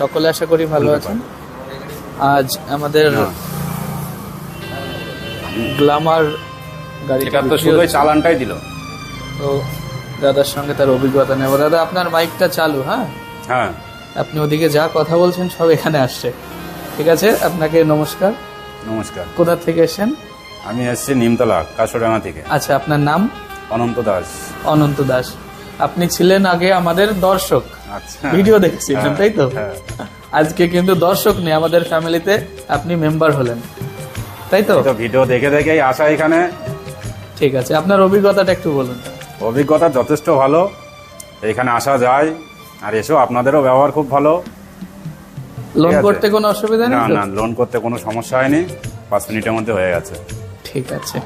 সকলে আশা করি ভালো আছেন। আজ আমাদের। গ্লামার গাড়িটা তো শুধু চালানটাই দিল। তো দাদার সঙ্গে তার অভিজ্ঞতা নেব। দাদা আপনার মাইকটা চালু হ্যাঁ? হ্যাঁ। আপনি ওদিকে যা কথা বলছেন সব এখানে আসছে। ঠিক আছে আপনাকে নমস্কার। নমস্কার। কোথা থেকে এসেছেন? আমি এসেছি নিমতলা কাশোডাঙ্গা থেকে। আচ্ছা আপনার নাম? অনন্ত দাস। অনন্ত দাস। আপনি ছিলেন আগে আমাদের দর্শক। আচ্ছা। ভিডিও দেখছিলেন হ্যাঁ, তাই তো? হ্যাঁ। আজকে কিন্তু দর্শক নেই আমাদের ফ্যামিলিতে আপনি মেম্বার হলেন। তাই তো? তো ভিডিও দেখে দেখেই আসা এখানে। ঠিক আছে আপনার অভিজ্ঞতাটা একটু বলুন। অভিজ্ঞতা যথেষ্ট ভালো। এখানে আসা যায়। আর এসো আপনাদেরও ব্যবহার খুব ভালো। লোন করতে কোনো অসুবিধা নেই? না না লোন করতে কোনো সমস্যা হয়নি। পাঁচ মিনিটের মধ্যে হয়ে গেছে। ঠিক আছে।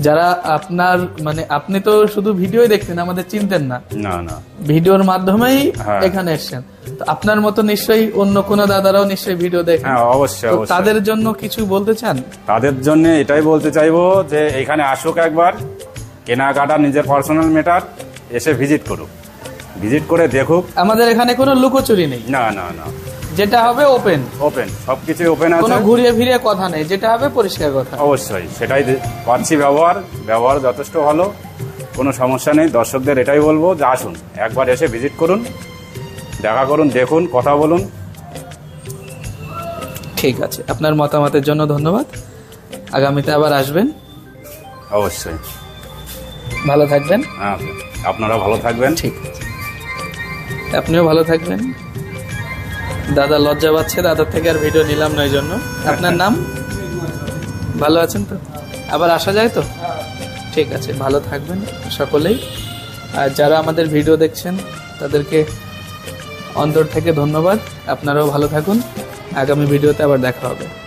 যারা আপনার মানে আপনি তো শুধু ভিডিওই দেখতেন আমাদের চিনতেন না। না না। ভিডিওর মাধ্যমেই হ্যাঁ। এখানে এসেছেন। তো আপনার মতো নিশ্চয়ই অন্য কোনো দাদারাও নিশ্চয়ই ভিডিও দেখেন। হ্যাঁ অবশ্যই তাদের জন্য কিছু বলতে চান? তাদের জন্য এটাই বলতে চাইব যে এখানে আসুক একবার কেনাকাটা নিজের পার্সোনাল ম্যাটার এসে ভিজিট করুক। ভিজিট করে দেখুক। আমাদের এখানে কোনো লুকোচুরি নেই। না না না। যেটা হবে ওপেন ওপেন সবকিছু ওপেন আছে। কোনো ঘুরিয়ে ফিরিয়ে কথা নেই যেটা হবে পরিষ্কার কথা। অবশ্যই সেটাই পাচ্ছি ব্যবহার ব্যবহার যথেষ্ট ভালো কোনো সমস্যা নেই। দর্শকদের এটাই বলব যে আসুন একবার এসে ভিজিট করুন দেখা করুন দেখুন কথা বলুন। ঠিক আছে আপনার মতামতের জন্য ধন্যবাদ। আগামীতে আবার আসবেন। অবশ্যই। ভালো থাকবেন। হ্যাঁ আপনারা ভালো থাকবেন। ঠিক আছে। আপনিও ভালো থাকবেন। দাদা লজ্জা পাচ্ছে, দাদার থেকে আর ভিডিও নিলাম না এই জন্য আপনার নাম? ভালো আছেন তো? আবার আসা যায় তো? ঠিক আছে, ভালো থাকবেন সকলেই। আর যারা আমাদের ভিডিও দেখছেন, তাদেরকে অন্তর থেকে ধন্যবাদ। আপনারাও ভালো থাকুন। আগামী ভিডিওতে আবার দেখা হবে।